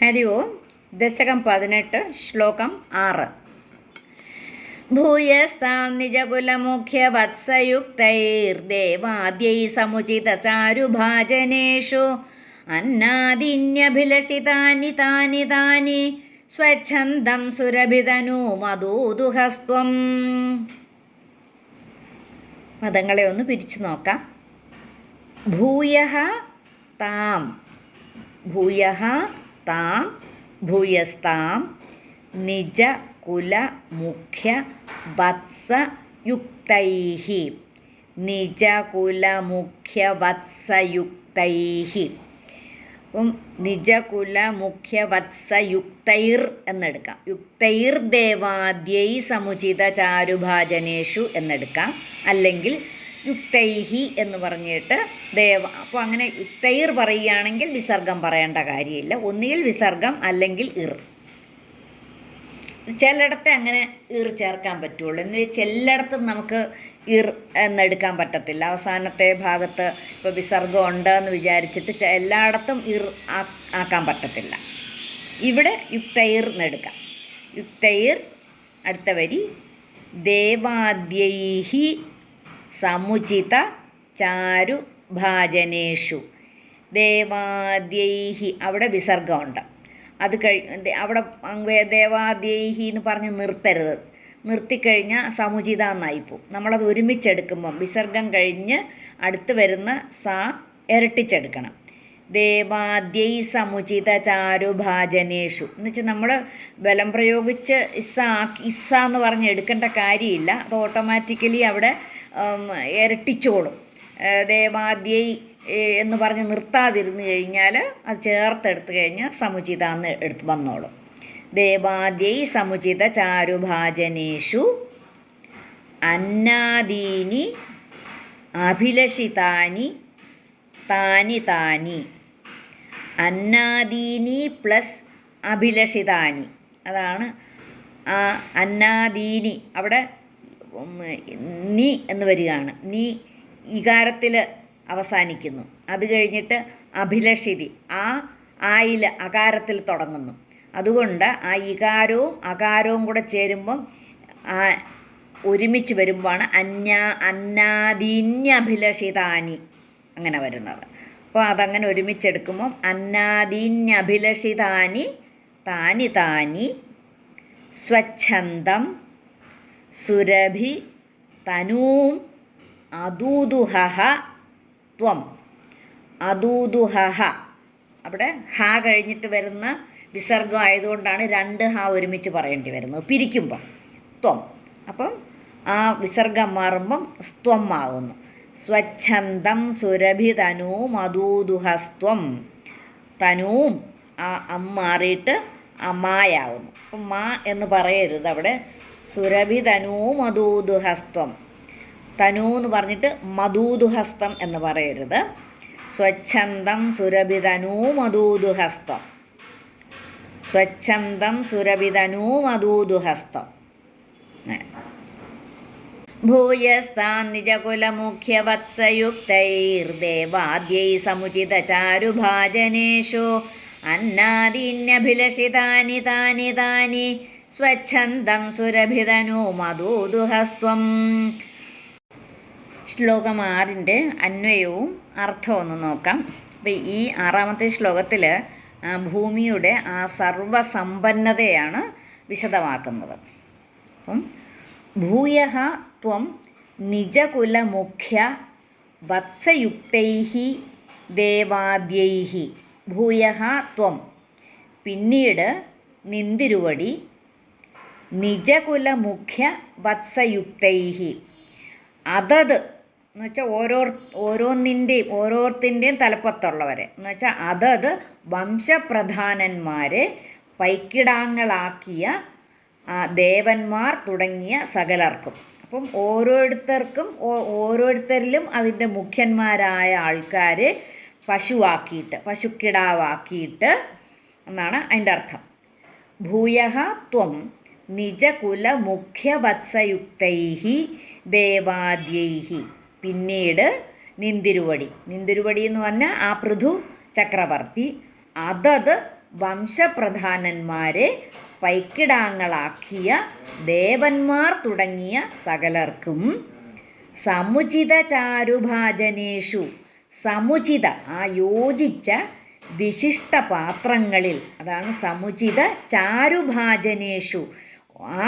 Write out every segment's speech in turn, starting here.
ഹരി ഓം. ദശകം പതിനെട്ട് ശ്ലോകം ആറ്. ഭൂയസ്താം നിജകുലമുഖ്യവത്സയുക്തൈർദേവാദ്യൈ സമുചിതചാരുഭാജനേഷു അന്നാദിന്യഭിലഷിതാനി താനി താനി സ്വച്ഛന്ദം സുരഭിതനു മധൂതുഹസ്ത്വം മതങ്ങളെ ഒന്ന് പിരിച്ചു നോക്കാം. ഭൂയ താം. ഭൂയ താം ഭൂയസ്താം നിജ കുല മുഖ്യ വത്സ യുക്തൈഹി. നിജ കുല മുഖ്യ വത്സയുക്തൈः അപ്പം നിജകുല മുഖ്യ വത്സയുക്തൈർ എന്നെടുക്കാം. യുക്തൈർ ദേവാദ്യൈ സമുചിത ചാരുഭാജനേഷു എന്നെടുക്കാം. അല്ലെങ്കിൽ യുക്തൈഹി എന്ന് പറഞ്ഞിട്ട് ദേവ. അപ്പോൾ അങ്ങനെ യുക്തൈർ പറയുകയാണെങ്കിൽ വിസർഗം പറയേണ്ട കാര്യമില്ല. ഒന്നുകിൽ വിസർഗം അല്ലെങ്കിൽ ഇർ. ചിലയിടത്തെ അങ്ങനെ ഇർ ചേർക്കാൻ പറ്റുള്ളൂ. എന്ന് വെച്ചാൽ എല്ലായിടത്തും നമുക്ക് ഇർ എന്നെടുക്കാൻ പറ്റത്തില്ല. അവസാനത്തെ ഭാഗത്ത് ഇപ്പോൾ വിസർഗം ഉണ്ട് എന്ന് വിചാരിച്ചിട്ട് എല്ലായിടത്തും ഇർ ആക്കാൻ പറ്റത്തില്ല. ഇവിടെ യുക്തൈർ എന്നെടുക്കാം. യുക്തൈർ അടുത്ത വരി ദേവാദ്യൈഹി സമുചിത ചാരു ഭാജനേഷു ദേവാദ്യൈഹി അവിടെ വിസർഗമുണ്ട്. അത് കഴി അവിടെ ദേവാദ്യൈഹി എന്ന് പറഞ്ഞ് നിർത്തരുത്. നിർത്തിക്കഴിഞ്ഞാൽ സമുചിത എന്നായിപ്പോവും നമ്മളത് ഒരുമിച്ചെടുക്കുമ്പം വിസർഗം കഴിഞ്ഞ് അടുത്ത് വരുന്ന സ ഇരട്ടിച്ചെടുക്കണം. ദേവാദ്യൈ സമുചിത ചാരുഭാജനേഷു എന്ന് വെച്ചാൽ നമ്മൾ ബലം പ്രയോഗിച്ച് ഇസ ഇസ എന്ന് പറഞ്ഞ് എടുക്കേണ്ട കാര്യമില്ല. അത് ഓട്ടോമാറ്റിക്കലി അവിടെ ഇരട്ടിച്ചോളും. ദേവാദ്യൈ എന്ന് പറഞ്ഞ് നിർത്താതിരുന്ന് കഴിഞ്ഞാൽ അത് ചേർത്തെടുത്ത് കഴിഞ്ഞാൽ സമുചിത എന്ന് എടുത്ത് വന്നോളും. ദേവാദ്യൈ സമുചിത ചാരുഭാജനേഷു അന്നാദീനി അഭിലഷിതാനി താനി താനി. അന്നാദീനി പ്ലസ് അഭിലഷിതാനി. അതാണ് ആ അന്നാദീനി. അവിടെ നീ എന്ന് വരികയാണ്. നീ ഇകാരത്തിൽ അവസാനിക്കുന്നു. അത് കഴിഞ്ഞിട്ട് അഭിലഷിതി. ആ ആയിൽ അകാരത്തിൽ തുടങ്ങുന്നു. അതുകൊണ്ട് ആ ഇകാരവും അകാരവും കൂടെ ചേരുമ്പം ആ ഒരുമിച്ച് വരുമ്പോഴാണ് അന്യാ അന്നാദീന്യഭിലഷിതാനി അങ്ങനെ വരുന്നത്. അപ്പോൾ അതങ്ങനെ ഒരുമിച്ചെടുക്കുമ്പം അന്നാദീന്യഭിലഷിതാനി താനി താനി സ്വച്ഛന്തം സുരഭി തനൂം അദൂതുഹ ത്വം. അദൂതുഹ അവിടെ ഹ കഴിഞ്ഞിട്ട് വരുന്ന വിസർഗം ആയതുകൊണ്ടാണ് രണ്ട് ഹ ഒരുമിച്ച് പറയേണ്ടി വരുന്നത്. പിരിക്കുമ്പം. ത്വം. അപ്പം ആ വിസർഗം മാറുമ്പം സ്ത്വം ആകുന്നു. സ്വച്ഛന്തം മധൂദുഹസ്ത്വം തനൂം ആ അം മാറിയിട്ട് അമായാവുന്നു. അപ്പം മാ എന്ന് പറയരുത് അവിടെ. സുരഭി തനൂ എന്ന് പറഞ്ഞിട്ട് മധൂദുഹസ്തം എന്ന് പറയരുത്. സ്വച്ഛന്തം സുരഭിതനൂ മധൂതുഹസ്തം സ്വച്ഛന്തം സുരഭിതനൂ ഭൂയസ്താൻ നിജകുലമുഖ്യവത്സയുക്തൈർദേവാദ്യൈ സമുചിതചാരുഭാജനേഷു. അന്നാദീന്യഭിലഷിതാനി താനി താനി സ്വച്ഛന്ദം സുരഭിതനു മധൂദുഹസ്ത്വം. ശ്ലോകം ആറിന്റെ അന്വയവും അർത്ഥവും ഒന്ന് നോക്കാം. അപ്പം ഈ ആറാമത്തെ ശ്ലോകത്തിൽ ഭൂമിയുടെ ആ സർവസമ്പന്നതയാണ് വിശദമാക്കുന്നത്. അപ്പം ഭൂയ ത്വം നിജകുലമുഖ്യ വത്സയുക്തൈ ദേവാദ്യൈ ഭൂയ ത്വം പിന്നീട് നിന്തിരുവടി നിജകുലമുഖ്യ വത്സയുക്തൈ അതത് എന്ന് വെച്ചാൽ ഓരോ ഓരോന്നിന്റെയും ഓരോരുത്തിന്റെയും തലപ്പത്തുള്ളവരെ. എന്ന് വെച്ചാൽ അതത് വംശപ്രധാനന്മാരെ പൈക്കിടാങ്ങളാക്കിയ ദേവന്മാർ തുടങ്ങിയ സകലർക്കും. അപ്പം ഓരോരുത്തർക്കും ഓരോരുത്തരിലും അതിന്റെ മുഖ്യന്മാരായ ആൾക്കാർ പശുവാക്കിയിട്ട് പശുക്കിടാവാക്കിയിട്ട് എന്നാണ് അതിന്റെ അർത്ഥം. ഭൂയ ത്വം നിജകുല മുഖ്യവത്സയുക്തൈഹി ദേവാദ്യൈഹി. പിന്നീട് നിന്തിരുവടി. നിന്തിരുവടി എന്ന് പറഞ്ഞാൽ ആ പൃഥു ചക്രവർത്തി. അതത് വംശപ്രധാനന്മാരെ പൈക്കിടാങ്ങളാക്കിയ ദേവന്മാർ തുടങ്ങിയ സകലർക്കും സമുചിത ചാരുഭാജനേഷു സമുചിത ആ യോജിച്ച വിശിഷ്ട പാത്രങ്ങളിൽ അതാണ് സമുചിത ചാരുഭാജനേഷു. ആ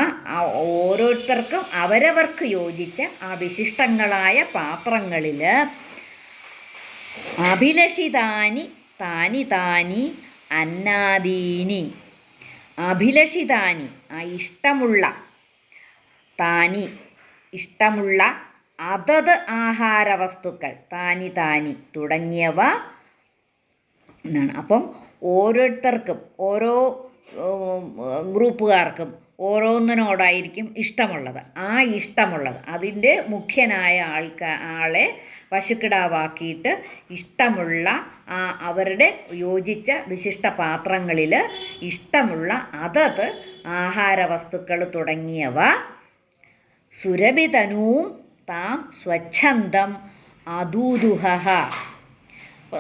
ഓരോരുത്തർക്കും അവരവർക്ക് യോജിച്ച ആ വിശിഷ്ടങ്ങളായ പാത്രങ്ങളിൽ അഭിലഷിതാനി താനി താനി അന്നാദീനി അഭിലഷിതാനി ആ ഇഷ്ടമുള്ള താനി ഇഷ്ടമുള്ള അതത് ആഹാരവസ്തുക്കൾ താനി താനി തുടങ്ങിയവ എന്നാണ്. അപ്പം ഓരോരുത്തർക്കും ഓരോ ഗ്രൂപ്പുകാർക്കും ഓരോന്നിനോടായിരിക്കും ഇഷ്ടമുള്ളത്. ആ ഇഷ്ടമുള്ളത്. അതിന്റെ മുഖ്യനായ ആൾക്കാ ആളെ പശുക്കിടാവാക്കിയിട്ട് ഇഷ്ടമുള്ള ആ അവരുടെ യോജിച്ച വിശിഷ്ട പാത്രങ്ങളിൽ ഇഷ്ടമുള്ള അതത് ആഹാരവസ്തുക്കൾ തുടങ്ങിയവ സുരഭിതനൂം താം സ്വച്ഛന്തം അദൂതുഹ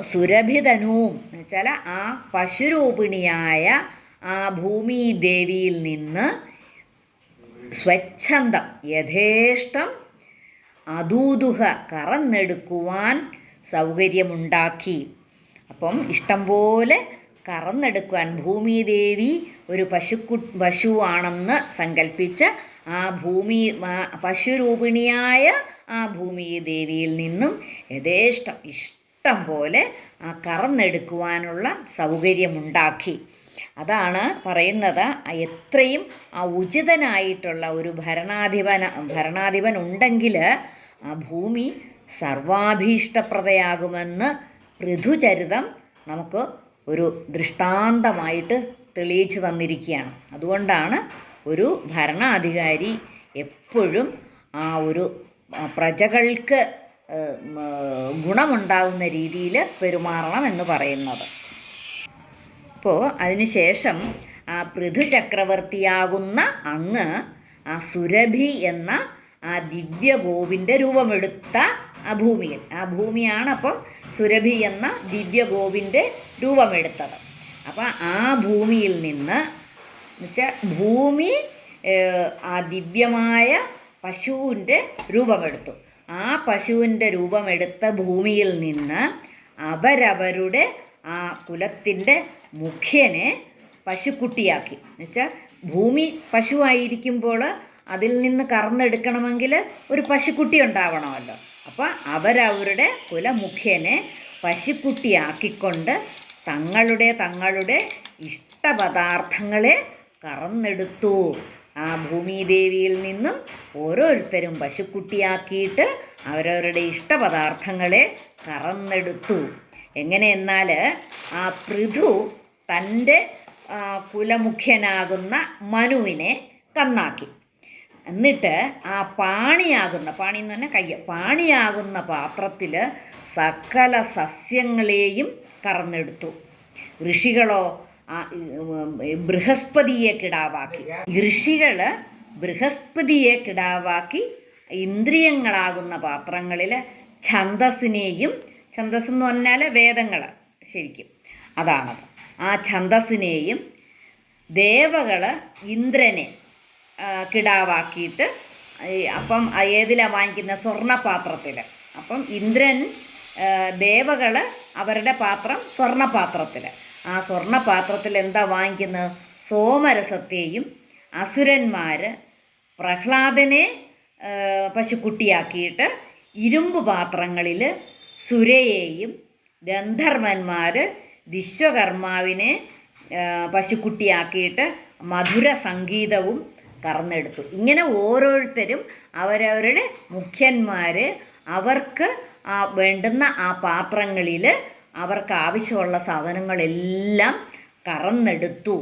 സുരഭിതനൂം എന്ന് വെച്ചാൽ ആ പശുരൂപിണിയായ ആ ഭൂമിദേവിയിൽ നിന്ന് സ്വച്ഛന്തം യഥേഷ്ടം അതൂതുഹ കറന്നെടുക്കുവാൻ സൗകര്യമുണ്ടാക്കി. അപ്പം ഇഷ്ടം പോലെ കറന്നെടുക്കുവാൻ ഭൂമിദേവി ഒരു പശുക്കു പശുവാണെന്ന് സങ്കല്പിച്ച് ആ ഭൂമി പശുരൂപിണിയായ ആ ഭൂമിദേവിയിൽ നിന്നും യഥേഷ്ടം ഇഷ്ടം പോലെ ആ കറന്നെടുക്കുവാനുള്ള സൗകര്യമുണ്ടാക്കി. അതാണ് പറയുന്നത്. എത്രയും ഉചിതനായിട്ടുള്ള ഒരു ഭരണാധിപന ഭരണാധിപൻ ഉണ്ടെങ്കിൽ ആ ഭൂമി സർവാഭീഷ്ടപ്രദയാകുമെന്ന് പൃഥുചരിതം നമുക്ക് ഒരു ദൃഷ്ടാന്തമായിട്ട് തെളിയിച്ചു തന്നിരിക്കുകയാണ്. അതുകൊണ്ടാണ് ഒരു ഭരണാധികാരി എപ്പോഴും ആ ഒരു പ്രജകൾക്ക് ഗുണമുണ്ടാകുന്ന രീതിയിൽ പെരുമാറണം എന്ന് പറയുന്നത്. അപ്പോൾ അതിനുശേഷം ആ പൃഥു ചക്രവർത്തിയാകുന്ന അങ്ങ് ആ സുരഭി എന്ന ആ ദിവ്യഗോവിന്റെ രൂപമെടുത്ത ആ ഭൂമിയിൽ. ആ ഭൂമിയാണ് അപ്പം സുരഭി എന്ന ദിവ്യഗോവിന്റെ രൂപമെടുത്തത്. അപ്പം ആ ഭൂമിയിൽ നിന്ന് എന്നുവെച്ചാൽ ഭൂമി ആ ദിവ്യമായ പശുവിന്റെ രൂപമെടുത്തു. ആ പശുവിന്റെ രൂപമെടുത്ത ഭൂമിയിൽ നിന്ന് അവരവരുടെ ആ കുലത്തിന്റെ മുഖ്യനെ പശുക്കുട്ടിയാക്കി. എന്നുവെച്ചാൽ ഭൂമി പശുവായിരിക്കുമ്പോൾ അതിൽ നിന്ന് കറന്നെടുക്കണമെങ്കിൽ ഒരു പശുക്കുട്ടി ഉണ്ടാവണമല്ലോ. അപ്പോൾ അവരവരുടെ കുലമുഖ്യനെ പശുക്കുട്ടിയാക്കിക്കൊണ്ട് തങ്ങളുടെ തങ്ങളുടെ ഇഷ്ടപദാർത്ഥങ്ങളെ കറന്നെടുത്തു. ആ ഭൂമിദേവിയിൽ നിന്നും ഓരോരുത്തരും പശുക്കുട്ടിയാക്കിയിട്ട് അവരവരുടെ ഇഷ്ടപദാർത്ഥങ്ങളെ കറന്നെടുത്തു. എങ്ങനെയെന്നാൽ ആ പൃഥു തന്റെ കുലമുഖ്യനാകുന്ന മനുവിനെ കന്നാക്കി എന്നിട്ട് ആ പാണിയാകുന്ന പാണി എന്ന് പറഞ്ഞാൽ കയ്യ പാണിയാകുന്ന പാത്രത്തിൽ സകല സസ്യങ്ങളെയും കറന്നെടുത്തു. ഋഷികളോ ബൃഹസ്പതിയെ കിടാവാക്കി. ഋഷികൾ ബൃഹസ്പതിയെ കിടാവാക്കി ഇന്ദ്രിയങ്ങളാകുന്ന പാത്രങ്ങളിൽ ഛന്തസ്സിനെയും ഛന്തസ് എന്ന് പറഞ്ഞാൽ വേദങ്ങൾ ശരിക്കും. അതാണത് ആ ഛന്തസ്സിനെയും ദേവകൾ ഇന്ദ്രനെ കിടാവാക്കിയിട്ട് അപ്പം ഏതിലാണ് വാങ്ങിക്കുന്ന? സ്വർണപാത്രത്തിൽ അപ്പം ഇന്ദ്രൻ ദേവകൾ അവരുടെ പാത്രം സ്വർണപാത്രത്തിൽ ആ സ്വർണപാത്രത്തിൽ എന്താ വാങ്ങിക്കുന്നത് സോമരസത്തെയും അസുരന്മാർ പ്രഹ്ലാദനെ പശുക്കുട്ടിയാക്കിയിട്ട് ഇരുമ്പ് പാത്രങ്ങളിൽ സുരയെയും ഗന്ധർവന്മാർ വിശ്വകർമാവിനെ പശുക്കുട്ടിയാക്കിയിട്ട് മധുര സംഗീതവും കറന്നെടുത്തു. ഇങ്ങനെ ഓരോരുത്തരും അവരവരുടെ മുഖ്യന്മാർ അവർക്ക് ആ വേണ്ടുന്ന ആ പാത്രങ്ങളിൽ അവർക്ക് ആവശ്യമുള്ള സാധനങ്ങളെല്ലാം കറന്നെടുത്തു.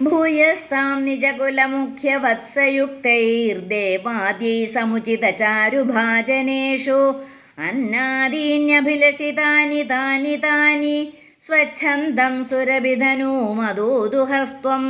ഭൂയസ്താം നിജകുലമുഖ്യവത്സയുക്തൈർദേവാദ്യൈ സമുചിതചാരുഭാജനേഷു അന്നാദീന്യഭിലഷിതാനി താനി താനി സ്വച്ഛന്തം സുരഭിധനൂമദൂതുഹസ്ത്വം